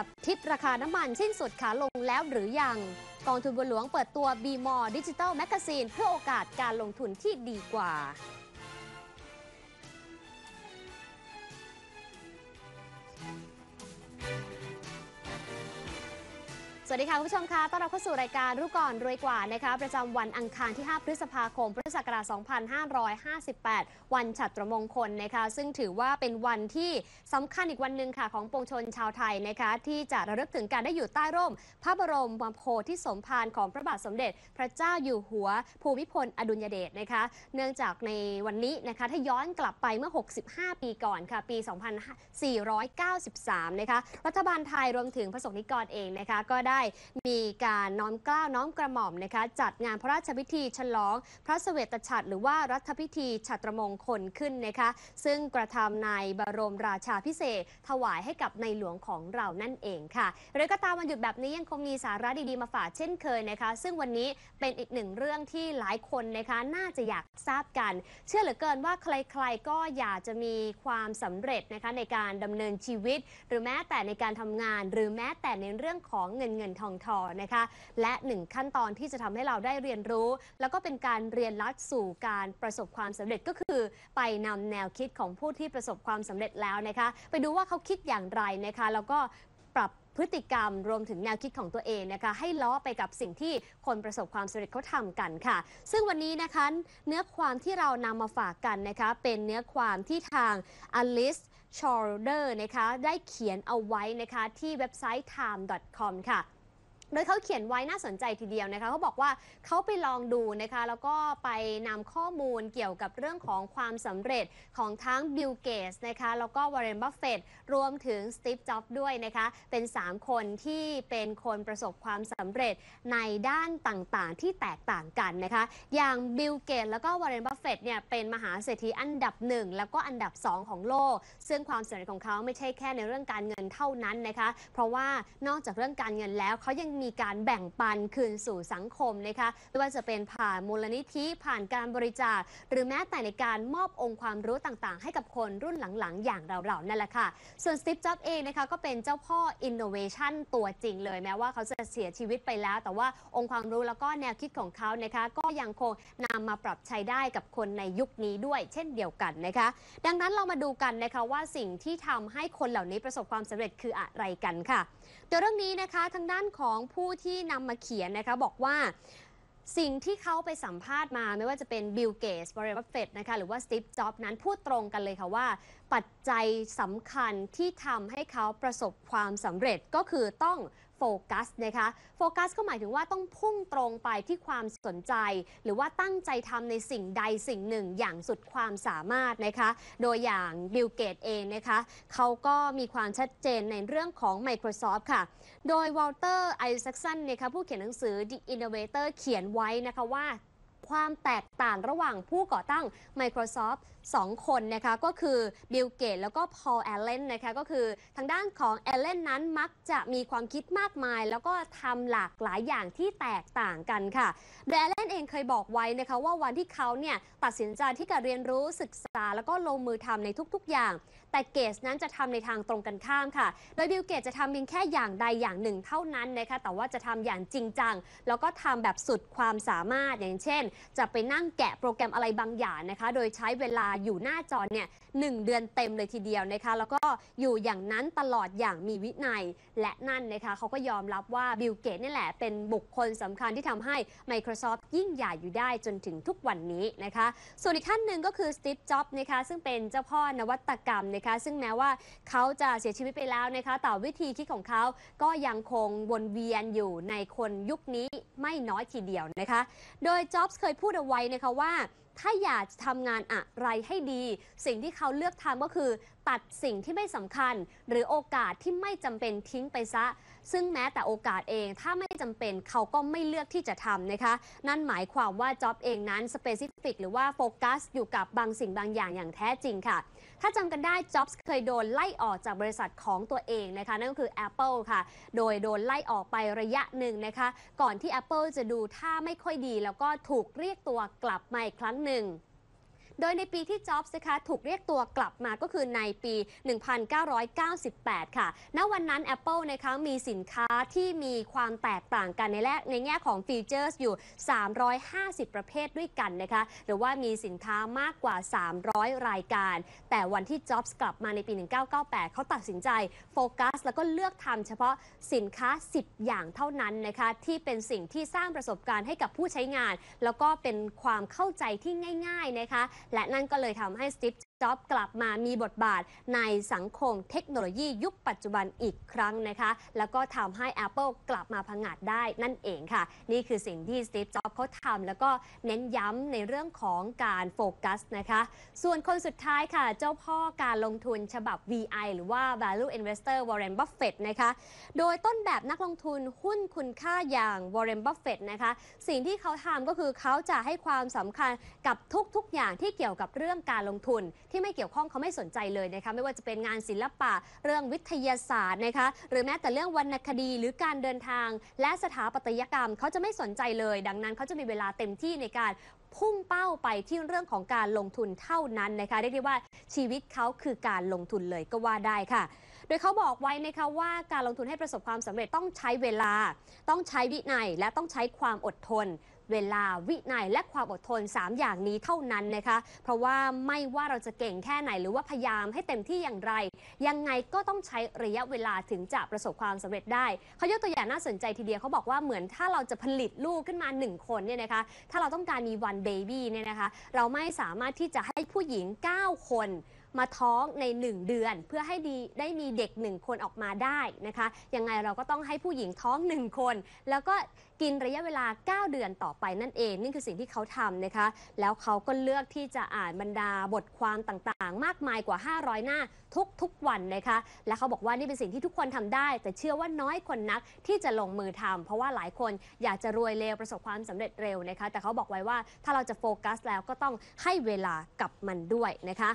กับทิศราคาน้ำมันสิ้นสุดขาลงแล้วหรือยัง กองทุนบัวหลวงเปิดตัว b m o r e Digital Magazine เพื่อโอกาสการลงทุนที่ดีกว่า วัสดีค่ะคุณผู้ชมคะต้อนรับเข้าสู่รายการรู้ก่อนรวยกว่านะคะประจำวันอังคารที่ 5 พฤษภาคม พุทธศักราช 2558 วันฉัตรมงคลนะคะซึ่งถือว่าเป็นวันที่สำคัญอีกวันหนึ่งค่ะของปวงชนชาวไทยนะคะที่จะระลึกถึงการได้อยู่ใต้ร่ม พระบรมโพธิสมภารของพระบาทสมเด็จ พระเจ้าอยู่หัว ภูมิพลอดุลยเดชนะคะเนื่องจากในวันนี้นะคะถ้าย้อนกลับไปเมื่อ 65 ปีก่อนค่ะปี 2493 นะคะรัฐบาลไทยรวมถึงพระสงฆ์นิกรเองนะคะก็ได้มีการน้อมกล้าน้อมกระหม่อมนะคะจัดงานพระราชพิธีฉลอง พระเสวตฉัตรหรือว่ารัฐพิธีฉัตรมงคลขึ้นนะคะ ซึ่งกระทำในบรมราชาพิเศษ ถวายให้กับในหลวงของเรานั่นเองค่ะหรือก็ตามวันหยุดแบบนี้ยังคงมีสาระดีๆมาฝากเช่นเคยนะคะ ซึ่งวันนี้เป็นอีกหนึ่งเรื่องที่หลายคนนะคะน่าจะอยากทราบกัน เชื่อเหลือเกินว่าใครๆก็อยากจะมีความสำเร็จนะคะในการดำเนินชีวิต หรือแม้แต่ในการทำงาน หรือแม้แต่ในเรื่องของเงินเงินทองทอนะคะ และหนึ่งขั้นตอนที่จะทำให้เราได้เรียนรู้ แล้วก็เป็นการเรียนรัดสู่การประสบความสำเร็จก็คือ ไปนำแนวคิดของผู้ที่ประสบความสำเร็จแล้วนะคะ ไปดูว่าเขาคิดอย่างไรนะคะ แล้วก็ปรับพฤติกรรมรวมถึงแนวคิดของตัวเองนะคะ ให้ล้อไปกับสิ่งที่คนประสบความสำเร็จเขาทำกันค่ะ ซึ่งวันนี้นะคะ เนื้อความที่เรานำมาฝากกันนะคะ เป็นเนื้อความที่ทาง Alice s h o l d e r นะคะ ได้เขียนเอาไว้นะคะ ที่เว็บไซต์ time.com ค่ะ โดยเขาเขียนไว้น่าสนใจทีเดียวนะคะเขาบอกว่าเขาไปลองดูนะคะแล้วก็ไปนำข้อมูลเกี่ยวกับเรื่องของความสำเร็จของทั้งบิลเกตนะคะแล้วก็วอร์เรนบัฟเฟตรวมถึงสตีฟจ็อบด้วยนะคะเป็น 3 คนที่เป็นคนประสบความสำเร็จในด้านต่างๆ ที่แตกต่างกันนะคะอย่างบิลเกตแล้วก็วอร์เรนบัฟเฟตเนี่ยเป็นมหาเศรษฐีอันดับ 1 แล้วก็อันดับ 2 ของโลก ซึ่งความสำเร็จของเขาไม่ใช่แค่ในเรื่องการเงินเท่านั้นนะคะเพราะว่านอกจากเรื่องการเงินแล้วเขายังมีการแบ่งปันคืนสู่สังคมนะคะไม่ว่าจะเป็นผ่านมูลนิธิผ่านการบริจาค หรือแม้แต่ในการมอบองค์ความรู้ต่างๆ ให้กับคนรุ่นหลังๆ อย่างเราๆนั่นแหละค่ะ ส่วนสตีฟจ็อบเองนะคะก็เป็นเจ้าพ่ออินโนเวชันตัวจริงเลยแม้ว่าเขาจะเสียชีวิตไปแล้ว แต่ว่าองค์ความรู้แล้วก็แนวคิดของเขานะคะก็ยังคงนำมาปรับใช้ได้กับคนในยุคนี้ด้วย เช่นเดียวกันนะคะ ดังนั้นเรามาดูกันนะคะว่าสิ่งที่ทำให้คนเหล่านี้ประสบความสำเร็จคืออะไรกันค่ะโดยเรื่องนี้นะคะทางด้านของผู้ที่นำมาเขียนนะคะบอกว่าสิ่งที่เขาไปสัมภาษณ์มาไม่ว่าจะเป็นบิลเกสบริบัฟเฟตนะคะหรือว่าสตีฟจ็อบนั้นพูดตรงกันเลยค่ะว่า ปัจจัยสำคัญที่ทำให้เขาประสบความสำเร็จก็คือต้อง โฟกัสนะคะโฟกัสก็หมายถึงว่าต้องพุ่งตรงไปที่ความสนใจ หรือว่าตั้งใจทำในสิ่งใดสิ่งหนึ่งอย่างสุดความสามารถนะคะ โดยอย่างบิลเกตเองนะคะเขาก็มีความชัดเจนในเรื่องของ Microsoft ค่ะ โดยวอลเตอร์ไอแซคสันนะคะผู้เขียนหนังสือ The Innovator เขียนไว้นะคะว่า ความแตกต่างระหว่างผู้ก่อตั้ง Microsoft 2 คนนะคะก็คือบิลเกตแล้วก็พอลแอลเลนนะคะก็คือทางด้านของแอลเลนนั้นมักจะมีความคิดมากมาย แล้วก็ทำหลากหลายอย่างที่แตกต่างกันค่ะโดยแอลเลนเองเคยบอกไว้นะคะว่าวันที่เขาเนี่ยตัดสินใจที่จะเรียนรู้ศึกษาแล้วก็ลงมือทำในทุกๆอย่าง แต่เกตนั้นจะทำในทางตรงกันข้ามค่ะ โดยบิลเกตจะทำเพียงแค่อย่างใดอย่างหนึ่งเท่านั้นนะคะ แต่ว่าจะทำอย่างจริงจัง แล้วก็ทำแบบสุดความสามารถอย่างเช่น จะไปนั่งแกะโปรแกรมอะไรบางอย่างนะคะ โดยใช้เวลาอยู่หน้าจอเนี่ยหนึ่งเดือนเต็มเลยทีเดียวนะคะ แล้วก็อยู่อย่างนั้นตลอดอย่างมีวินัย และนั่นนะคะเขาก็ยอมรับว่าบิลเกตนี่แหละเป็นบุคคลสำคัญที่ทำให้ Microsoft ยิ่งใหญ่อยู่ได้จนถึงทุกวันนี้นะคะ ส่วนอีกท่านหนึ่งก็คือสตีฟจ็อบส์นะคะซึ่งเป็นเจ้าพ่อนวัตกรรมนะคะ ซึ่งแม้ว่าเขาจะเสียชีวิตไปแล้วนะคะแต่วิธีคิดของเขาก็ยังคงวนเวียนอยู่ในคนยุคนี้ไม่น้อยทีเดียวนะคะ โดยจ็อบส์เคยพูดเอาไว้นะคะว่าถ้าอยากทำงานอะไรให้ดี สิ่งที่เขาเลือกทำก็คือ ตัดสิ่งที่ไม่สำคัญ หรือโอกาสที่ไม่จำเป็นทิ้งไปซะ ซึ่งแม้แต่โอกาสเองถ้าไม่จำเป็นเขาก็ไม่เลือกที่จะทำนะคะ นั่นหมายความว่าจ็อบเองนั้นสเปซิฟิกหรือว่าโฟกัสอยู่กับบางสิ่งบางอย่างอย่างแท้จริงค่ะ ถ้าจำกันได้จ็อบส์เคยโดนไล่ออกจากบริษัทของตัวเองนะคะ นั่นก็คือ Apple ค่ะ โดยโดนไล่ออกไประยะหนึ่งนะคะ ก่อนที่ Apple จะดูท่าไม่ค่อยดี แล้วก็ถูกเรียกตัวกลับมาอีกครั้งหนึ่ง โดยในปีที่จ็อบส์นะคะถูกเรียกตัวกลับมาก็คือในปี 1998 ค่ะ ณ วันนั้น Apple นะคะมีสินค้าที่มีความแตกต่างกันในแรกในแง่ของฟีเจอร์อยู่ 350 ประเภทด้วยกันนะคะ หรือว่ามีสินค้ามากกว่า 300 รายการ แต่วันที่จ็อบส์กลับมาในปี 1998 เขาตัดสินใจโฟกัส แล้วก็เลือกทำเฉพาะสินค้า 10 อย่างเท่านั้นนะคะ ที่เป็นสิ่งที่สร้างประสบการณ์ให้กับผู้ใช้งาน แล้วก็เป็นความเข้าใจที่ง่าย ๆนะคะและนั่นก็เลยทำให้สตีฟจ็อบกลับมามีบทบาทในสังคมเทคโนโลยียุคปัจจุบันอีกครั้งนะคะ แล้วก็ทำให้ Apple กลับมาพังอาจได้นั่นเองค่ะ นี่คือสิ่งที่สตีฟจ็อบเขาทำแล้วก็เน้นย้ำในเรื่องของการโฟกัสนะคะ ส่วนคนสุดท้ายค่ะ เจ้าพ่อการลงทุนฉบับ VI หรือว่า Value Investor Warren Buffett นะคะ โดยต้นแบบนักลงทุนหุ้นคุณค่าอย่าง Warren Buffett นะคะ สิ่งที่เขาทำก็คือเขาจะให้ความสำคัญกับทุกๆอย่างที่เกี่ยวกับเรื่องการลงทุน ที่ไม่เกี่ยวข้องเขาไม่สนใจเลยนะคะไม่ว่าจะเป็นงานศิลปะเรื่องวิทยาศาสตร์นะคะหรือแม้แต่เรื่องวรรณคดีหรือการเดินทาง และสถาปัตยกรรมเขาจะไม่สนใจเลย ดังนั้นเขาจะมีเวลาเต็มที่ในการพุ่งเป้าไปที่เรื่องของการลงทุนเท่านั้นนะคะเรียกได้ว่าชีวิตเขาคือการลงทุนเลยก็ว่าได้ค่ะ โดยเขาบอกไว้นะคะว่าการลงทุนให้ประสบความสำเร็จต้องใช้เวลา ต้องใช้วินัย และต้องใช้ความอดทน เวลาวินัยและความอดทน 3 อย่างนี้เท่านั้นนะคะ เพราะว่าไม่ว่าเราจะเก่งแค่ไหนหรือว่าพยายามให้เต็มที่อย่างไร ยังไงก็ต้องใช้ระยะเวลาถึงจะประสบความสำเร็จได้เขายกตัวอย่างน่าสนใจทีเดียวเขาบอกว่าเหมือนถ้าเราจะผลิตลูกขึ้นมา 1 คนเนี่ยนะคะถ้าเราต้องการมีวันเบบี้เนี่ยนะคะเราไม่สามารถที่จะให้ผู้หญิง 9 คน มาท้องใน 1 เดือน เพื่อให้ดีได้มีเด็ก 1 คนออกมาได้นะคะยังไงเราก็ต้องให้ผู้หญิงท้อง 1 คน แล้วก็กินระยะเวลา 9 เดือนต่อไปนั่นเอง นี่คือสิ่งที่เขาทำนะคะ แล้วเขาก็เลือกที่จะอ่านบรรดาบทความต่างๆ มากมายกว่า 500 หน้าทุกๆวันนะคะ และเขาบอกว่านี่เป็นสิ่งที่ทุกคนทำได้ แต่เชื่อว่าน้อยคนนักที่จะลงมือทำเพราะว่าหลายคนอยากจะรวยเร็วประสบความสำเร็จเร็วนะคะ แต่เขาบอกไว้ว่าถ้าเราจะโฟกัสแล้วก็ต้องให้เวลากับมันด้วยนะคะ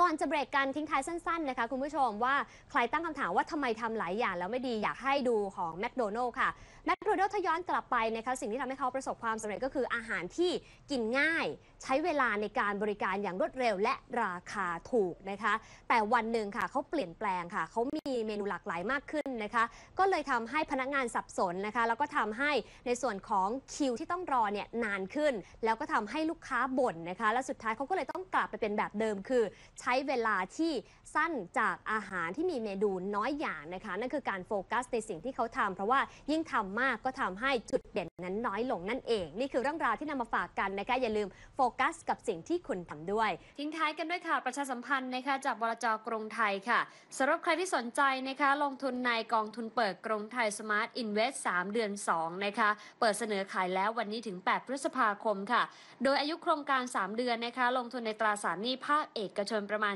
ก่อนจะเบรกกันทิ้งท้ายสั้นๆนะคะคุณผู้ชมว่าใครตั้งคำถามว่าทำไมทำหลายอย่างแล้วไม่ดีอยากให้ดูของแมคโดนัลล์ค่ะแม d โดนัล s ถ้าย้อนกลับไปนะคะสิ่งที่ทำให้เขาประสบความสำเร็จก็คืออาหารที่กินง่าย ใช้เวลาในการบริการอย่างรวดเร็วและราคาถูกนะคะ แต่วันหนึ่งค่ะเขาเปลี่ยนแปลงค่ะเขามีเมนูหลากหลายมากขึ้นนะคะ ก็เลยทำให้พนักงานสับสนนะคะ แล้วก็ทำให้ในส่วนของคิวที่ต้องรอเนี่ยนานขึ้น แล้วก็ทำให้ลูกค้าบ่นนะคะ และสุดท้ายเขาก็เลยต้องกลับไปเป็นแบบเดิม คือ ใช้เวลาที่สั้นจากอาหารที่มีเมนูน้อยอย่างนะคะนั่นคือการโฟกัสในสิ่งที่เขาทำเพราะว่ายิ่งทำมากก็ทำให้จุดเด่นนั้นน้อยลงนั่นเอง นี่คือเรื่องราวที่นำมาฝากกันนะคะอย่าลืมโฟกัสกับสิ่งที่คุณทำด้วย ทิ้งท้ายกันด้วยข่าวประชาสัมพันธ์นะคะจากบลจกรุงไทยค่ะสำหรับใครที่สนใจนะคะ ลงทุนในกองทุนเปิดกรุงไทยสมาร์ทอินเวสต์3เดือน2นะคะเปิดเสนอขายแล้ววันนี้ถึง 8 พฤษภาคมค่ะ โดยอายุโครงการ 3 เดือนนะคะ ลงทุนในตราสารหนี้ภาคเอกชนประมาณ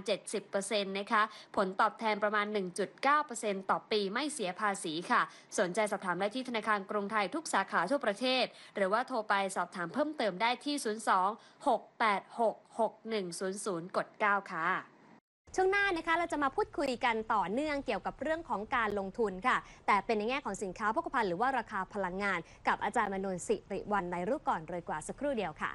70%นะคะผลตอบแทนประมาณ 1.9%ต่อปีไม่เสียภาษีค่ะ สนใจสอบถามได้ที่ธนาคารกรุงไทยทุกสาขาทั่วประเทศ หรือว่าโทรไปสอบถามเพิ่มเติมได้ที่ 02-686-6100 กด 9 ค่ะช่วงหน้านะคะเราจะมาพูดคุยกันต่อเนื่องเกี่ยวกับเรื่องของการลงทุนค่ะ แต่เป็นในแง่ของสินค้าโภคภัณฑ์หรือว่าราคาพลังงาน กับอาจารย์มนุนสิริวันในรู้ก่อนเลยกว่าสักครู่เดียวค่ะ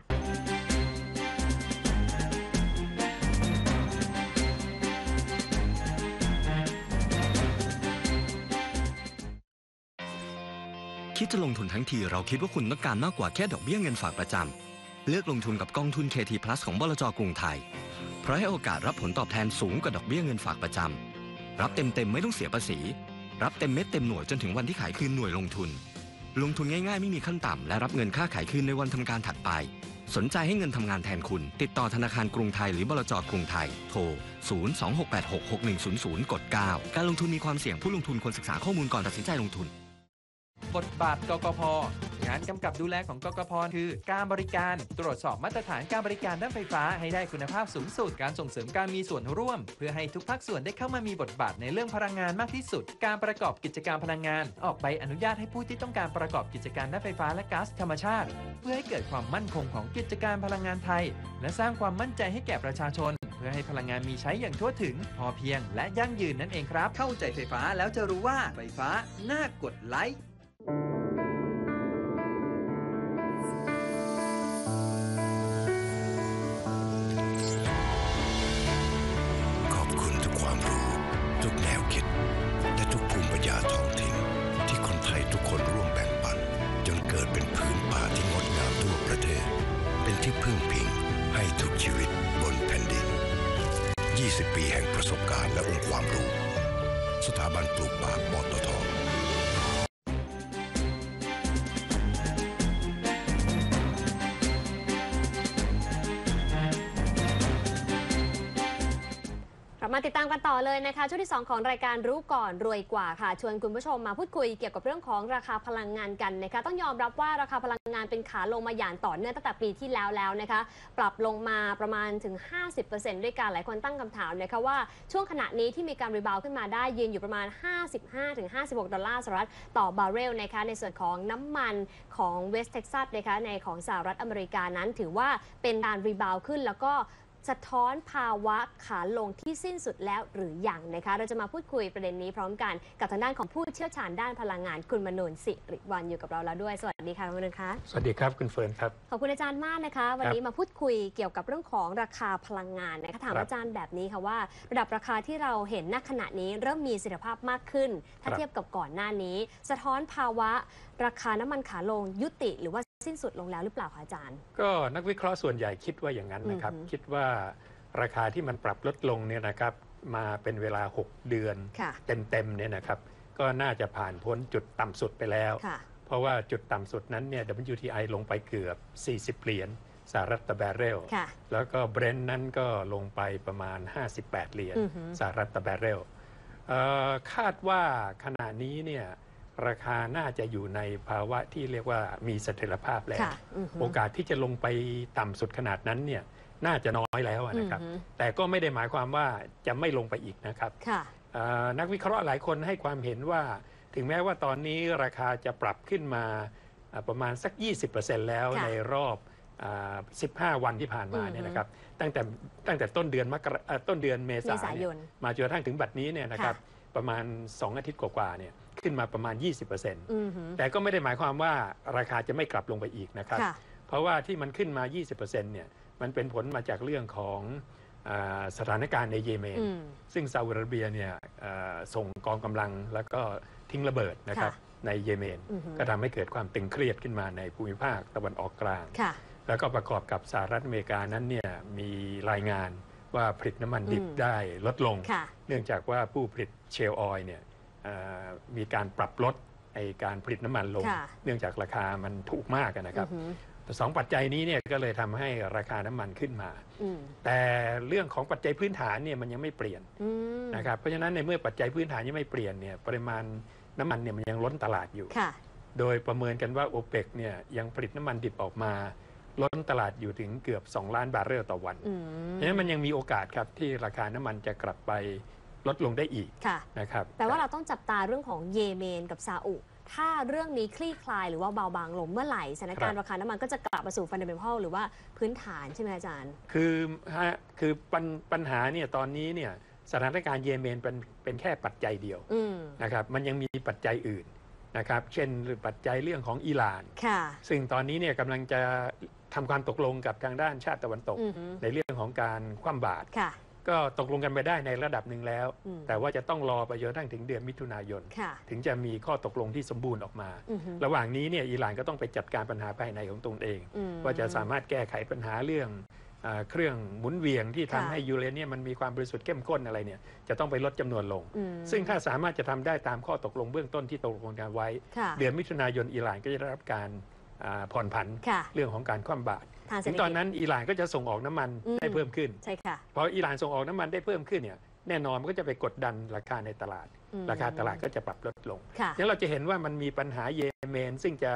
คิดจะลงทุนทั้งที เราคิดว่าคุณต้องการมากกว่าแค่ดอกเบี้ยเงินฝากประจำ เลือกลงทุนกับกองทุน KT Plus ของบลจกรุงไทย เพราะให้โอกาสรับผลตอบแทนสูงกว่าดอกเบี้ยเงินฝากประจำ รับเต็มๆไม่ต้องเสียภาษี รับเต็มเม็ดเต็มหน่วยจนถึงวันที่ขายคืนหน่วยลงทุน ลงทุนง่ายๆไม่มีขั้นต่ำและรับเงินค่าขายคืนในวันทำการถัดไป สนใจให้เงินทำงานแทนคุณ ติดต่อธนาคารกรุงไทยหรือบลจกรุงไทย โทร 026866100 กด 9 การลงทุนมีความเสี่ยงผู้ลงทุนควรศึกษาข้อมูลก่อนตัดสินใจลงทุน บทบาทกกพงานกำกับดูแลของกกพคือ การบริการตรวจสอบมาตรฐานการบริการด้านไฟฟ้าให้ได้คุณภาพสูงสุด การส่งเสริมการมีส่วนร่วม เพื่อให้ทุกภาคส่วนได้เข้ามามีบทบาทในเรื่องพลังงานมากที่สุด การประกอบกิจการพลังงาน ออกใบอนุญาตให้ผู้ที่ต้องการประกอบกิจการด้านไฟฟ้าและก๊าซธรรมชาติ เพื่อให้เกิดความมั่นคงของกิจการพลังงานไทย และสร้างความมั่นใจให้แก่ประชาชนเพื่อให้พลังงานมีใช้อย่างทั่วถึง พอเพียงและยั่งยืนนั่นเองครับ เข้าใจไฟฟ้าแล้วจะรู้ว่าไฟฟ้าน่ากดไลค์ มาติดตามกันต่อเลยนะคะ ช่วงที่ 2 ของรายการรู้ก่อนรวยกว่าค่ะ ชวนคุณผู้ชมมาพูดคุยเกี่ยวกับเรื่องของราคาพลังงานกันนะคะ ต้องยอมรับว่าราคาพลังงานเป็นขาลงมาอย่างต่อเนื่องตั้งแต่ปีที่แล้วแล้วนะคะ ปรับลงมาประมาณถึง 50%ด้วยกันหลายคนตั้งคำถามนะคะว่าช่วงขณะนี้ที่มีการรีบาวขึ้นมาได้ยืนอยู่ประมาณ 55-56 ดอลลาร์สหรัฐต่อบาร์เรลนะคะ ในส่วนของน้ำมันของเวสต์เท็กซัสนะคะในของสหรัฐอเมริกานั้นถือว่าเป็นการรีบาวขึ้นแล้วก็ สะท้อนภาวะขาลงที่สิ้นสุดแล้วหรืออยังนะคะ เราจะมาพูดคุยประเด็นนี้พร้อมกันกับทางด้านของผู้เชี่ยวชาญด้านพลังงานคุณมนูนสิริวัลอยู่กับเราแล้วด้วย สวัสดีค่ะคุณมนูนคะสวัสดีครับคุณเฟิร์นครับขอบคุณอาจารย์มากนะคะ วันนี้มาพูดคุยเกี่ยวกับเรื่องของราคาพลังงานนะคะถามครับอาจารย์แบบนี้ค่ะว่า ระดับราคาที่เราเห็นณขณะนี้เริ่มมีเสถียรภาพมากขึ้น ถ้าครับเทียบกับก่อนหน้านี้ สะท้อนภาวะ ราคาน้ำมันขาลงยุติหรือว่า สิ้นสุดลงแล้วหรือเปล่าคะอาจารย์ ก็นักวิเคราะห์ส่วนใหญ่คิดว่าอย่างนั้นนะครับอือฮึคิดว่าราคาที่มันปรับลดลงเนี่ยนะครับมาเป็นเวลา 6 เดือนค่ะเต็มๆเนี่ยนะครับ ก็น่าจะผ่านพ้นจุดต่ำสุดไปแล้วค่ะเพราะว่าจุดต่ำสุดนั้นเนี่ย WTI ลงไปเกือบ 40 เหรียญสหรัฐต่อแบเรลค่ะแล้วก็เบรนท์นั้นก็ลงไปประมาณ 58 เหรียญอือฮึสหรัฐต่อแบเรลเอ่อคาดว่าขณะนี้เนี่ย ราคาน่าจะอยู่ในภาวะที่เรียกว่ามีเสถียรภาพแล้ว ค่ะอือฮึ โอกาสที่จะลงไปต่ำสุดขนาดนั้นเนี่ยน่าจะน้อยแล้วอะนะครับ อือฮึ แต่ก็ไม่ได้หมายความว่าจะไม่ลงไปอีกนะครับค่ะ เอ่อนักวิเคราะห์หลายคนให้ความเห็นว่า ถึงแม้ว่าตอนนี้ราคาจะปรับขึ้นมาอ่าประมาณสัก 20%แล้วค่ะในรอบอา15 วันที่ผ่านมาอือฮึเนี่ยนะครับตั้งแต่ตั้งแต่ต้นเดือนมกราเอ่อต้นเดือนเมเมษาษายเนี่ยน มาจนกระทั่งถึงบัดนี้เนี่ยนะครับประมาณ 2 อาทิตย์กว่าๆเนี่ย ขึ้นมาประมาณ 20%อือฮึแต่ก็ไม่ได้หมายความว่าราคาจะไม่กลับลงไปอีกนะครับค่ะเพราะว่าที่มันขึ้นมา 20%เนี่ยมันเป็นผลมาจากเรื่องของอาสถานการณ์ในเยเมนอืมซึ่งซาอุดิอาระเบียเนี่ยอ่าส่งกองกำลังแล้วก็ทิ้งระเบิดนะครับค่ะในเยเมนอือฮึก็ทำให้เกิดความตึงเครียดขึ้นมาในภูมิภาคตะวันออกกลางค่ะแล้วก็ประกอบกับสหรัฐอเมริกานั้นเนี่ยมีรายงานว่าผลิตน้ำมันดิบอืมได้ลดลงค่ะเนื่องจากว่าผู้ผลิตเชลล์ออยล์เนี่ยอ่า มีการปรับลดไอการผลิตน้ำมันลง ค่ะ เนื่องจากราคามันถูกมากอะนะครับ อือฮึสองปัจจัยนี้เนี่ยก็เลยทำให้ราคาน้ำมันขึ้นมา อืมแต่เรื่องของปัจจัยพื้นฐานเนี่ยมันยังไม่เปลี่ยนอืมนะครับเพราะฉะนั้นในเมื่อปัจจัยพื้นฐานยังไม่เปลี่ยนเนี่ยปริมาณน้ำมันเนี่ยมันยังล้นตลาดอยู่ ค่ะ โดยประเมินกันว่าโอเปกเนี่ยยังผลิตน้ำมันดิบออกมา ล้นตลาดอยู่ถึงเกือบ 2 ล้านบาร์เรลต่อวันอืม เพราะฉะนั้นมันยังมีโอกาสครับที่ราคาน้ำมันจะกลับไป ลดลงได้อีกค่ะ นะครับแปลว่าเราต้องจับตาเรื่องของเยเมนกับซาอุ ถ้าเรื่องนี้คลี่คลายหรือว่าเบาบางลงเมื่อไหร่สถานการณ์ราคาน้ำมันก็จะกลับมาสู่ฟันเดเมทัลหรือว่าพื้นฐานใช่ไหมอาจารย์ คือฮะคือปัญปัญหาเนี่ยตอนนี้เนี่ยสถานการณ์เยเมนเป็นเป็นแค่ปัจจัยเดียวอืมนะครับมันยังมีปัจจัยอื่นนะครับเช่นปัจจัยเรื่องของอิหร่าน ค่ะ ซึ่งตอนนี้เนี่ยกำลังจะทำความตกลงกับทางด้านชาติตะวันตก อือฮึ ในเรื่องของการคว่ำบาตร ค่ะ ก็ตกลงกันไปได้ในระดับหนึ่งแล้ว อืมแต่ว่าจะต้องรอไปจนกระทั่งถึงเดือนมิถุนายน ค่ะถึงจะมีข้อตกลงที่สมบูรณ์ออกมา อือฮึ ระหว่างนี้เนี่ยอิหร่านก็ต้องไปจัดการปัญหาภายในของตนเอง อืม ว่าจะสามารถแก้ไขปัญหาเรื่องอาเครื่องหมุนเวียงที่ทำค่ะ ให้ยูเรเนียมมันมีความบริสุทธิ์เข้มข้นอะไรเนี่ยจะต้องไปลดจำนวนลง อืมซึ่งถ้าสามารถจะทำได้ตามข้อตกลงเบื้องต้นที่ตกลงกันไว้ ค่ะเดือนมิถุนายนอิหร่านก็จะได้รับการอ่าผ่อนผัน ค่ะ เรื่องของการคว่ำบาตร ทางเศรถึษฐงกิจตอนนั้นอิหร่านก็จะส่งออกน้ำมันอืม ได้เพิ่มขึ้นใช่ค่ะพออิหร่านส่งออกน้ำมันได้เพิ่มขึ้นเนี่ยแน่นอนมันก็จะไปกดดันราคาในตลาด อืมราคาตลาดก็จะปรับลดลงค่ะ งั้นเราจะเห็นว่ามันมีปัญหาเยเมน ซึ่งจะ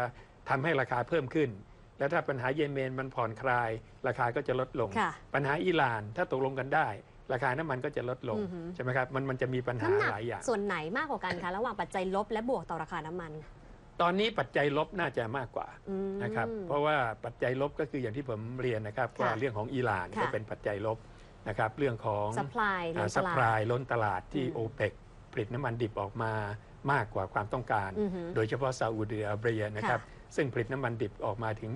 ทำให้ราคาเพิ่มขึ้น แล้วถ้าปัญหาเยเมนมันผ่อนคลาย ราคาก็จะลดลง ค่ะ ปัญหาอิหร่านถ้าตกลงกันได้ ราคาน้ำมันก็จะลดลงอือฮึใช่ไหมครับมันมันจะมีปัญหาน้ำหนักหลายอย่าง ส่วนไหนมากกว่ากันคะ ระหว่างปัจจัยลบและบวกต่อราคาน้ำมัน ตอนนี้ปัจจัยลบน่าจะมากกว่าอืมนะครับเพราะว่าปัจจัยลบก็คืออย่างที่ผมเรียนนะครับค่ะว่าเรื่องของอิหร่านค่ะก็เป็นปัจจัยลบนะครับเรื่องของซัพพลายลงตซัพลาพลายดล้นตลาดที่อืมโอเปกผลิตน้ำมันดิบออกมามากกว่าความต้องการอือฮึโดยเฉพาะซาอุดิอาระเบียนะครับซึ่งผลิตน้ำมันดิบออกมาถึง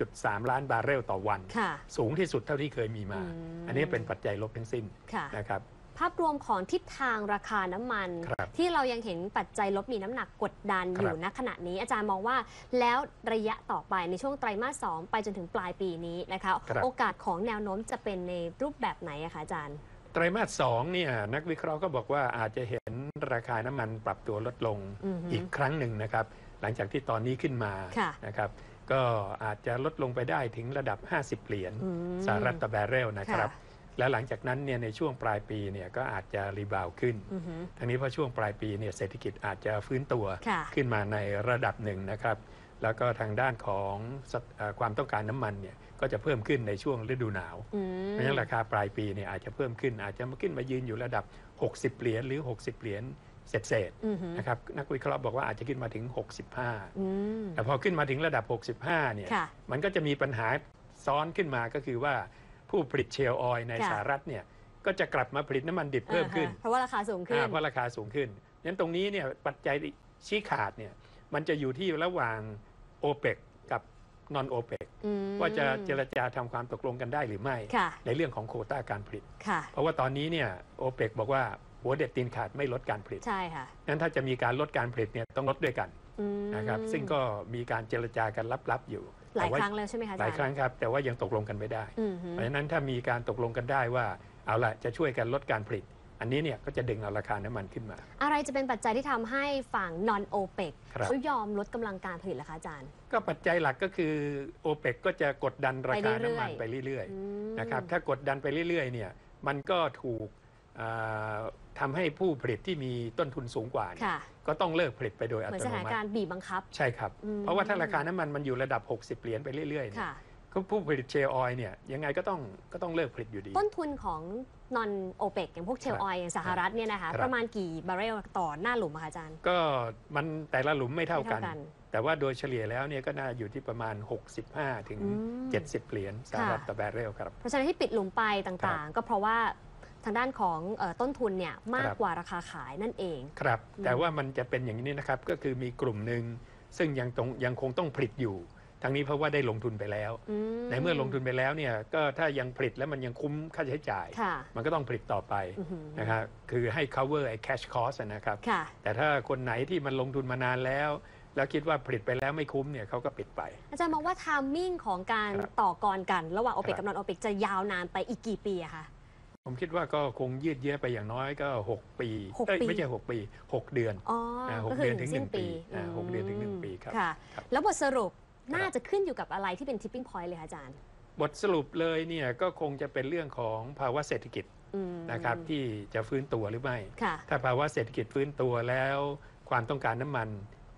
10.3 ล้านบาร์เรลต่อวันค่ะสูงที่สุดเท่าที่เคยมีมาอืมอันนี้เป็นปัจจัยลบทั้งสิ้นค่ะนะครับภาพรวมของทิศทางราคาน้ำมัน ครับที่เรายังเห็นปัจจัยลบมีน้ำหนักกดดันครับ อยู่ณขณะนี้อาจารย์มองว่าแล้วระยะต่อไปในช่วงไตรมาสสองไปจนถึงปลายปีนี้นะคะครับโอกาสของแนวโน้มจะเป็นในรูปแบบไหนอะคะอาจารย์ ไตรมาสสองเนี่ยนักวิเคราะห์ก็บอกว่าอาจจะเห็นราคาน้ำมันปรับตัวลดลงอือฮึอีกครั้งหนึ่งนะครับ หลังจากที่ตอนนี้ขึ้นมาค่ะ นะครับ ก็อาจจะลดลงไปได้ถึงระดับ 50 เหรียญอืม สหรัฐต่อแบเรลนะครับ ค่ะ และหลังจากนั้นเนี่ยในช่วงปลายปีเนี่ยก็อาจจะรีบาวด์ขึ้นอือหือทั้งนี้เพราะช่วงปลายปีเนี่ยเศรษฐกิจอาจจะฟื้นตัวค่ะขึ้นมาในระดับหนึ่งนะครับ แล้วก็ทางด้านของสเอ่อความต้องการน้ำมันเนี่ยก็จะเพิ่มขึ้นในช่วงฤดูหนาวอืมเพราะฉะนั้นราคาปลายปีเนี่ยอาจจะเพิ่มขึ้น อาจจะมาขึ้นมายืนอยู่ระดับ 60 เหรียญหรือ 60 เหรียญเศษเศษๆอือหือนะครับนักวิเคราะห์บอกว่าอาจจะขึ้นมาถึง 65อืมแต่พอขึ้นมาถึงระดับ 65 เนี่ยค่ะมันก็จะมีปัญหาซ้อนขึ้นมาก็คือว่า ผู้ผลิตเชลล์ออยล์ในค่ะสหรัฐเนี่ยก็จะกลับมาผลิตน้ำมันดิบเพิ่มขึ้นอ่าฮะเพราะว่าราคาสูงขึ้นอ่าเพราะราคาสูงขึ้นนั้นตรงนี้เนี่ยปัจจัยชี้ขาดเนี่ยมันจะอยู่ที่ระหว่างโอเปกกับนอนโอเปกอืมว่าจะเจรจาทำความตกลงกันได้หรือไม่ค่ะในเรื่องของโควต้าการผลิตค่ะเพราะว่าตอนนี้เนี่ยโอเปกบอกว่าหัวเด็ดตีนขาดไม่ลดการผลิตใช่ค่ะนั้นถ้าจะมีการลดการผลิตเนี่ยต้องลดด้วยกันอืมนะครับซึ่งก็มีการเจรจากันลับๆอยู่ หลายแต่ว่ครั้งแล้วใช่ไหมคะอาหจาลารยย์ครั้งครับ แต่ว่ายังตกลงกันไม่ได้อือหือเพราะฉะนั้นถ้ามีการตกลงกันได้ว่าเอาละจะช่วยกันลดการผลิต อันนี้เนี่ยก็จะดึงเอาราคาน้ำมันขึ้นมา อะไรจะเป็นปัจจัยที่ทำให้ฝั่ง non OPEC ครับเขายอมลดกำลังการผลิตล่ะคะอาจารย์ ก็ปัจจัยหลักก็คือโอเปกก็จะกดดันราคาไปเรื่อยๆน้ำมันไปเรื่อยอืมๆนะครับถ้ากดดันไปเรื่อยๆเนี่ยมันก็ถูกอ่าทำให้ผู้ผลิตที่มีต้นทุนสูงกว่าเนี่ยค่ะ ก็ต้องเลิกผลิตไปโดยอัเหมือนตสโนถานมัติการณ์บีบบังคับ ใช่ครับ อืม เพราะว่าถ้าราคาน้ำมันมันอยู่ระดับ 60 เหรียญไปเรื่อยๆเนี่ยค่ะ ก็ผู้ผลิตเชลล์ออยล์เนี่ยยังไงก็ต้องก็ต้องเลิกผลิตอยู่ดี ต้นทุนของ non OPEC อย่างพวกเชลครับออยอย่างสหรัฐเนี่ยนะคะ ครับ ประมาณกี่บาร์เรลต่อหน้าหลุมอะคะอาจารย์ ก็มันแต่ละหลุมไม่เท่าไม่กันเท่ากันแต่ว่าโดยเฉลี่ยแล้วเนี่ยก็น่าอยู่ที่ประมาณ 65 ถึง อืม70 เหรียญสหรัฐค่ะ ต่อแบเรลครับ เพราะฉะนั้นที่ปิดหลุมไปต่างๆ ก็เพราะว่า ทางด้านของเออต้นทุนเนี่ยมากครับกว่าราคาขายนั่นเองครับอืมแต่ว่ามันจะเป็นอย่างนี้นะครับก็คือมีกลุ่มหนึ่งซึ่งยังตรงยังคงต้องผลิตอยู่ทั้งนี้เพราะว่าได้ลงทุนไปแล้วอืมในเมื่อลงทุนไปแล้วเนี่ยก็ถ้ายังผลิตแล้วมันยังคุ้มค่าใช้จ่ายค่ะมันก็ต้องผลิตต่อไปอื้อหือนะครับคือให้ cover ไอ้ cash cost อะนะครับค่ะแต่ถ้าคนไหนที่มันลงทุนมานานแล้ว แล้วคิดว่าผลิตไปแล้วไม่คุ้มเนี่ยเขาก็ปิดไป อาจารย์มองว่าทามมิ่งของการครับต่อกรกัน ระหว่างโอเปกครับกับนอนโอเปกจะยาวนานไปอีกกี่ปีอะคะ ผมคิดว่าก็คงยืดเยื้อไปอย่างน้อยก็ 6 ปีหกเอ้ยปี ไม่ใช่ 6 ปี 6 เดือนอ๋ออ่าหกก็คือเดือนถึง สิ้นหนึ่งปีอ่าหกเดือนถึงหนึ่งปีครับ ค่ะ ครับแล้วบทสรุปน่าจะขึ้นอยู่กับอะไรที่เป็น tipping point เลยคะอาจารย์บทสรุปเลยเนี่ยก็คงจะเป็นเรื่องของภาวะเศรษฐกิจอืมนะครับที่จะฟื้นตัวหรือไม่ ค่ะ ถ้าภาวะเศรษฐกิจฟื้นตัวแล้วความต้องการน้ำมัน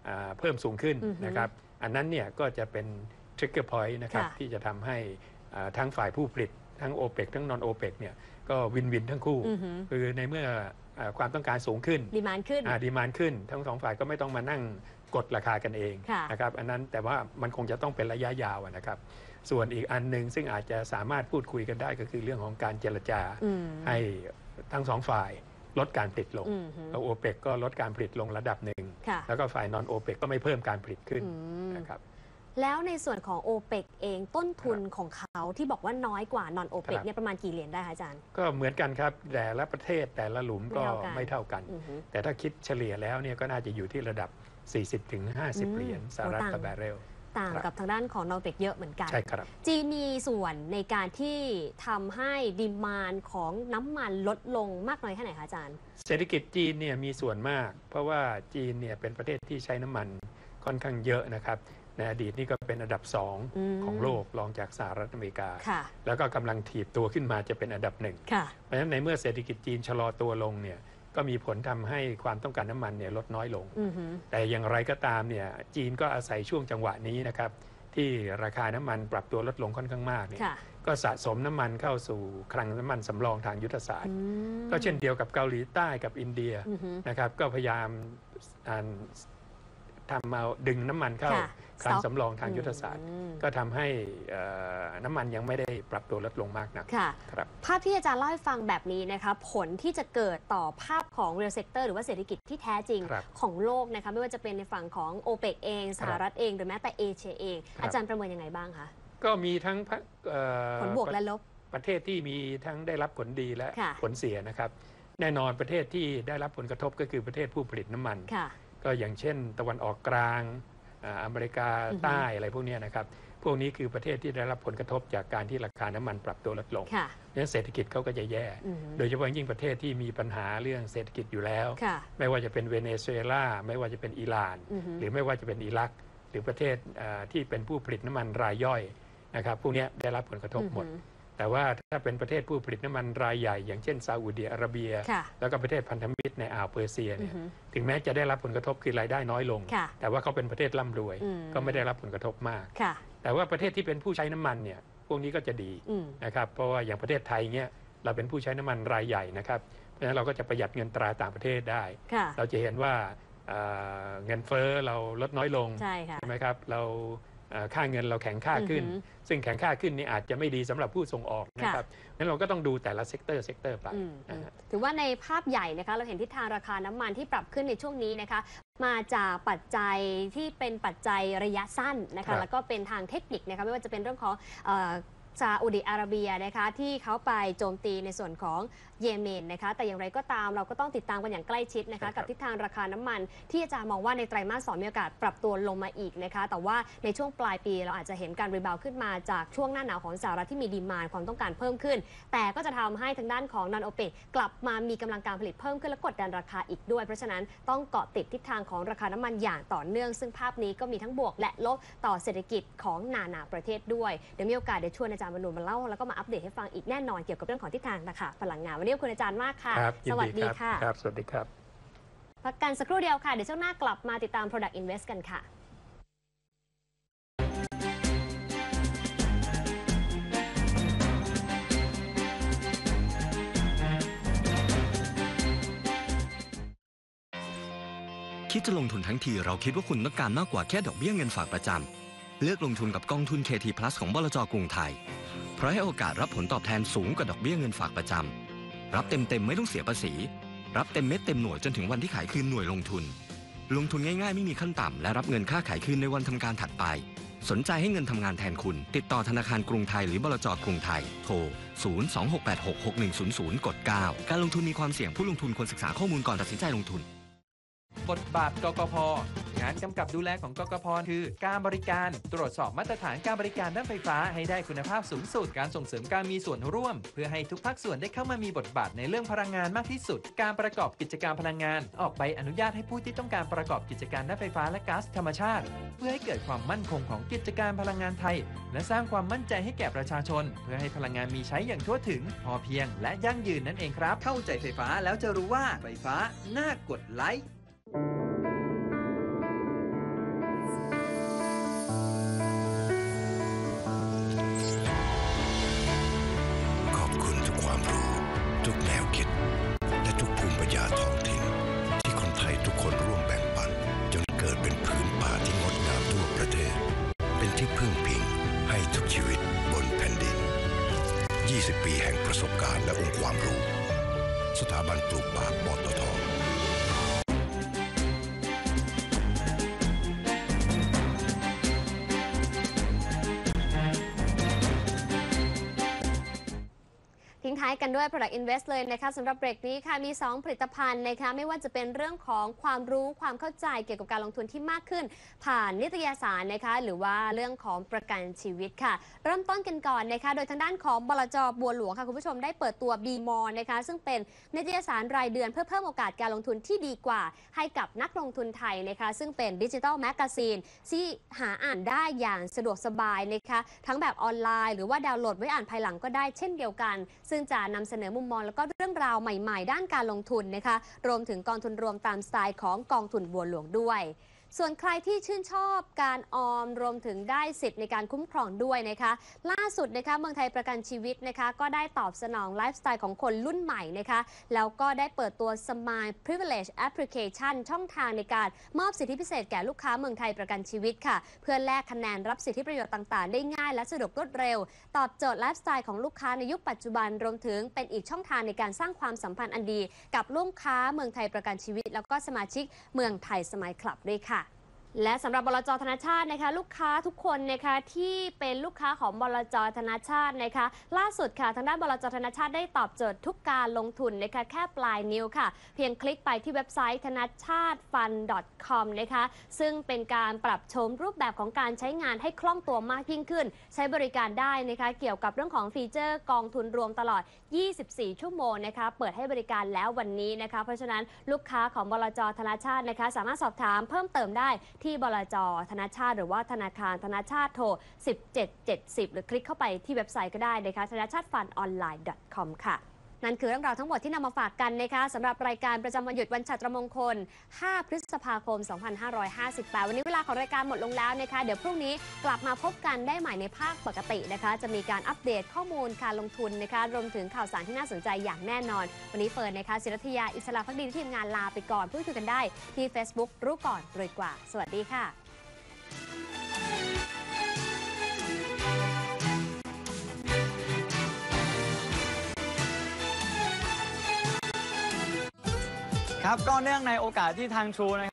อ่าเพิ่มสูงขึ้นอือฮึนะครับ อันนั้นเนี่ยก็จะเป็น trigger point นะครับค่ะที่จะทำให้อ่าทั้งฝ่ายผู้ผลิต ทั้ง o p e c ทั้ง non OPEC เนี่ยก็วินวินทั้งคู่ อือหือคือในเมื่ออาความต้องการสูงขึ้นดีมานขึ้น ดีมานขึ้น ทั้งสองฝ่ายก็ไม่ต้องมานั่งกดราคากันเองค่ะ นะครับอันนั้นแต่ว่ามันคงจะต้องเป็นระยะยาวอะนะครับ ส่วนอีกอันหนึ่งซึ่งอาจจะสามารถพูดคุยกันได้ก็คือเรื่องของการเจรจา อืมให้ทั้งสองฝ่ายลดการผลิตลงอืมหือแล้วโอเปกก็ลดการผลิตลงระดับหนึ่งค่ะแล้วก็ฝ่ายนอนโอเปกก็ไม่เพิ่มการผลิตขึ้นอืมนะครับ แล้วในส่วนของ o p e c เองต้นทุนของเขาที่บอกว่าน้อยกว่า non o p e c ครับเนี่ยประมาณกี่เหรียญได้คะอาจารย์ ก็เหมือนกันครับ แต่ละประเทศแต่ละหลุมก็ไม่ไม่เท่าเท่ากักันนอือหือแต่ถ้าคิดเฉลี่ยแล้วเนี่ยก็น่าจะอยู่ที่ระดับ 40-50ถึงอืมเหรียญสหรัฐโอ้ต่างต่อแบเรลต่างครับกับทางด้านของ non o p e c เยอะเหมือนกัน ใช่ครับ จีนมีส่วนในการที่ทำให้ดีมานของน้ำมันลดลงมากน้อยแค่ไหนคะอาจารย์ เศรษฐกิจจีนเนี่ยมีส่วนมาก เพราะว่าจีนเนี่ยเป็นประเทศที่ใช้น้ำมันค่อนข้างเยอะนะครับ ในอดีตนี่ก็เป็นอันดับสองอืมของโลกรองจากสหรัฐอเมริกา ค่ะ แล้วก็กำลังถีบตัวขึ้นมาจะเป็นอันดับหนึ่ง ค่ะ เพราะฉะนั้นในเมื่อเศรษฐกิจจีนชะลอตัวลงเนี่ยก็มีผลทำให้ความต้องการน้ำมันเนี่ยลดน้อยลง อือหือ แต่อย่างไรก็ตามเนี่ยจีนก็อาศัยช่วงจังหวะนี้นะครับ ที่ราคาน้ำมันปรับตัวลดลงค่อนข้างมากเนี่ยค่ะก็สะสมน้ำมันเข้าสู่คลังน้ำมันสำรองทางยุทธศาสตอืร์ มก็เช่นเดียวกับเกาหลีใต้กับอินเดียอือหือนะครับก็พยายามอ่า ทำเอาดึงน้ำมันเข้าค่ะคลัง stock สำรองทางยุทธศาสตร์ อืมก็ทำให้เอ่อน้ำมันยังไม่ได้ปรับตัวลดลงมากนักค่ะ ครับ ภาพที่อาจารย์เล่าให้ฟังแบบนี้นะคะผลที่จะเกิดต่อภาพของ real sector หรือว่าเศรษฐกิจที่แท้จริงครับของโลกนะคะไม่ว่าจะเป็นในฝั่งของ o p e c เอง สหรัฐเองหรือแม้แต่เอเชียเอง ครับ อาจารย์ประเมินยังไงบ้างคะ ก็มีทั้งพะเอ่อผลบวกและลบ ประเทศที่มีทั้งได้รับผลดีและค่ะ ผลเสียนะครับ แน่นอนประเทศที่ได้รับผลกระทบก็คือประเทศผู้ผลิตน้ำมัน ค่ะ ก็อย่างเช่น ตะวันออกกลางอ่าอเมริกาอือฮึใต้อะไรพวกเนี้ยนะครับ พวกนี้คือประเทศที่ได้รับผลกระทบจากการที่ราคาน้ำมันปรับตัวลดลงค่ะนั้นเศรษฐกิจเขาก็จะแย่อืมโดยเฉพาะยิ่งประเทศที่มีปัญหาเรื่องเศรษฐกิจอยู่แล้วค่ะไม่ว่าจะเป็นเวเนซุเอลา ไม่ว่าจะเป็นอิหร่านอือฮึหรือไม่ว่าจะเป็นอิรัก หรือประเทศเอ่อที่เป็นผู้ผลิตน้ำมันรายย่อยนะครับ พวกเนี้ยได้รับผลกระทบหมดอือฮึ แต่ว่าถ้าเป็นประเทศผู้ผลิตน้ำมันรายใหญ่ อย่างเช่นซาอุดิอาระเบียค่ะแล้วก็ประเทศพันธมิตรในอ่าวเปอร์เซียอืเนี่อยฮึถึงแม้จะได้รับผลกระทบคือรายได้น้อยลงค่ะแต่ว่าเขาเป็นประเทศร่ำรวยอืมก็ไม่ได้รับผลกระทบมากค่ะแต่ว่าประเทศที่เป็นผู้ใช้น้ำมันเนี่ยพวกนี้ก็จะดีอืมนะครับเพราะว่าอย่างประเทศไทยเนี่ยเราเป็นผู้ใช้น้ำมันรายใหญ่นะครับเพราะฉะนั้นเราก็จะประหยัดเงินตราต่างประเทศได้ค่ะเราจะเห็นว่าเอ่อเงินเฟ้อเราลดน้อยลงใช่ค่ะใช่ไหมครับเราเอ่อ ค่าเงินเราแข็งค่าขึ้นอือหือซึ่งแข็งค่าขึ้นนี่อาจจะไม่ดีสำหรับผู้ส่งออกนะครับนั้นเราก็ต้องดูแต่ละเซกเตอร์เซกเตอร์ไปอืมนะฮะถือว่าในภาพใหญ่นะคะเราเห็นทิศทางราคาน้ำมันที่ปรับขึ้นในช่วงนี้นะคะ มาจากปัจจัยที่เป็นปัจจัยระยะสั้นนะครัคะบแล้วก็เป็นทางเทคนิคนะคะไม่ว่าจะเป็นเรื่องของเอ่อ ซาอุดิอาระเบียนะคะที่เขาไปโจมตีในส่วนของเยเมนนะคะแต่อย่างไรก็ตามเราก็ต้องติดตามกันอย่างใกล้ชิดนะคะกับทิศทางราคาน้ำมัน ที่อาจารย์มองว่าในไตรมาสสองมีโอกาสปรับตัวลงมาอีกนะคะแต่ว่าในช่วงปลายปีเราอาจจะเห็นการรีบาวด์ขึ้นมาจากช่วงหน้าหนาวของสหรัฐที่มีดีมานความต้องการเพิ่มขึ้น แต่ก็จะทำให้ทางด้านของนอนโอเปกกลับมามีกำลังการผลิตเพิ่มขึ้นและกดดันราคาอีกด้วย เพราะฉะนั้นต้องเกาะติดทิศทางของราคาน้ำมันอย่างต่อเนื่อง ซึ่งภาพนี้ก็มีทั้งบวกและลบต่อเศรษฐกิจของนานาประเทศด้วยเดี๋ยวมีโอกาสเดี๋ยวชวนอาจารย์บรรนุนมาเล่าแล้วก็มาอัปเดตให้ฟังอีกแน่นอนเกี่ยวกับเรื่องของทิศทางราคาพลังงานวันนี้ขอบคุณอาจารย์มากค่ะครับยิสนวัสดีดีครับค่ะครับสวัสดีครับพักกันสักครู่เดียวค่ะ เดี๋ยวช่วงหน้ากลับมาติดตาม Product Invest กันค่ะคิดจะลงทุนทั้งทีเราคิดว่าคุณต้องการมากกว่าแค่ดอกเบี้ยเงินฝากประจำ เลือกลงทุนกับกองทุน KT Plus ของบลจกรุงไทย เพราะให้โอกาสรับผลตอบแทนสูงกว่าดอกเบี้ยเงินฝากประจำ รับเต็มๆไม่ต้องเสียภาษี รับเต็มเม็ดเต็มหน่วยจนถึงวันที่ขายคืนหน่วยลงทุน ลงทุนง่ายๆไม่มีขั้นต่ำและรับเงินค่าขายคืนในวันทำการถัดไป สนใจให้เงินทำงานแทนคุณ ติดต่อธนาคารกรุงไทยหรือบลจกรุงไทย โทร 026866100 กด 9 การลงทุนมีความเสี่ยงผู้ลงทุนควรศึกษาข้อมูลก่อนตัดสินใจลงทุน บทบาทกกพงานกำกับดูแลของกกพคือ การบริการตรวจสอบมาตรฐานการบริการด้านไฟฟ้าให้ได้คุณภาพสูงสุด การส่งเสริมการมีส่วนร่วม เพื่อให้ทุกภาคส่วนได้เข้ามามีบทบาทในเรื่องพลังงานมากที่สุด การประกอบกิจการพลังงาน ออกใบอนุญาตให้ผู้ที่ต้องการประกอบกิจการด้านไฟฟ้าและก๊าซธรรมชาติ เพื่อให้เกิดความมั่นคงของกิจการพลังงานไทย และสร้างความมั่นใจให้แก่ประชาชน เพื่อให้พลังงานมีใช้อย่างทั่วถึง พอเพียง และยั่งยืนนั่นเองครับ เข้าใจไฟฟ้าแล้วจะรู้ว่าไฟฟ้าน่ากดไลค์ ท้ายกันด้วย Product Invest เลยนะคะสำหรับเบรกนี้ค่ะมี 2 ผลิตภัณฑ์นะคะไม่ว่าจะเป็นเรื่องของความรู้ความเข้าใจเกี่ยวกับการลงทุนที่มากขึ้น ผ่านนิตยสารนะคะหรือว่าเรื่องของประกันชีวิตค่ะ เริ่มต้นกันก่อนนะคะโดยทางด้านของบลจบัวหลวงค่ะคุณผู้ชมได้เปิดตัว b ีมอนะคะซึ่งเป็นนิตยสารรายเดือนเพื่อเพิ่มโอกาสการลงทุนที่ดีกว่า ให้กับนักลงทุนไทยนะคะซึ่งเป็นดิจิทัลแมกกาซีนที่หาอ่านได้อย่างสะดวกสบายนะคะทั้งแบบออนไลน์ หรือว่าดาวน์โหลดไว้อ่านภายหลังก็ได้เช่นเดียวกัน ซึ่งจะนำเสนอมุมมองแล้วก็เรื่องราวใหม่ ๆ ด้านการลงทุนนะคะ รวมถึงกองทุนรวมตามสไตล์ของกองทุนบัวหลวงด้วย ส่วนใครที่ชื่นชอบการออมรวมถึงได้สิทธิ์ในการคุ้มครองด้วยนะคะ ล่าสุดนะคะเมืองไทยประกันชีวิตนะคะ ก็ได้ตอบสนองไลฟ์สไตล์ของคนรุ่นใหม่นะคะ แล้วก็ได้เปิดตัว Smile Privilege Application ช่องทางในการมอบสิทธิพิเศษแก่ลูกค้าเมืองไทยประกันชีวิตค่ะ เพื่อแลกคะแนนรับสิทธิประโยชน์ต่างๆ ได้ง่ายและสะดวกรวดเร็ว ตอบโจทย์ไลฟ์สไตล์ของลูกค้าในยุคปัจจุบันรวมถึงเป็นอีกช่องทางในการสร้างความสัมพันธ์อันดี กับลูกค้าเมืองไทยประกันชีวิต แล้วก็สมาชิกเมืองไทยสมัยคลับด้วยค่ะ และสำหรับบลจธนาชาตินะคะ ลูกค้าทุกคนนะคะที่เป็นลูกค้าของบลจธนาชาตินะคะ ล่าสุดค่ะทางด้านบลจธนาชาติได้ตอบโจทย์ทุกการลงทุนนะคะแค่ปลายนิ้วค่ะ เพียงคลิกไปที่เว็บไซต์ธนาชาติฟัน .com นะคะ ซึ่งเป็นการปรับโฉมรูปแบบของการใช้งานให้คล่องตัวมากยิ่งขึ้น ใช้บริการได้นะคะเกี่ยวกับเรื่องของฟีเจอร์กองทุนรวมตลอด 24 ชั่วโมงนะคะเปิดให้บริการแล้ววันนี้นะคะ เพราะฉะนั้นลูกค้าของบลจธนาชาตินะคะ สามารถสอบถามเพิ่มเติมได้ที่บลจธนาชาติหรือว่าธนาคารธนาชาติโทร 1770 หรือคลิกเข้าไปที่เว็บไซต์ก็ได้นะคะธนาชาติฟันออนไลน์ .com ค่ะ นั่นคือเรื่องราวทั้งหมดที่นำมาฝากกันนะคะสำหรับรายการประจำวันหยุดวันฉัตรมงคล 5 พฤษภาคม 2558 วันนี้เวลาของรายการหมดลงแล้วนะคะ เดี๋ยวพรุ่งนี้กลับมาพบกันได้ใหม่ในภาคปกตินะคะ จะมีการอัปเดตข้อมูลการลงทุนนะคะ รวมถึงข่าวสารที่น่าสนใจอย่างแน่นอน วันนี้เปิดนนะคะศิรัทยาอิสระพักดีที่ทีมงานลาไปก่อนพูดคุยกันได้ที่ Facebook รู้ก่อนรวยกว่า สวัสดีค่ะ ครับก็เนื่องในโอกาสที่ทางชูนะครับ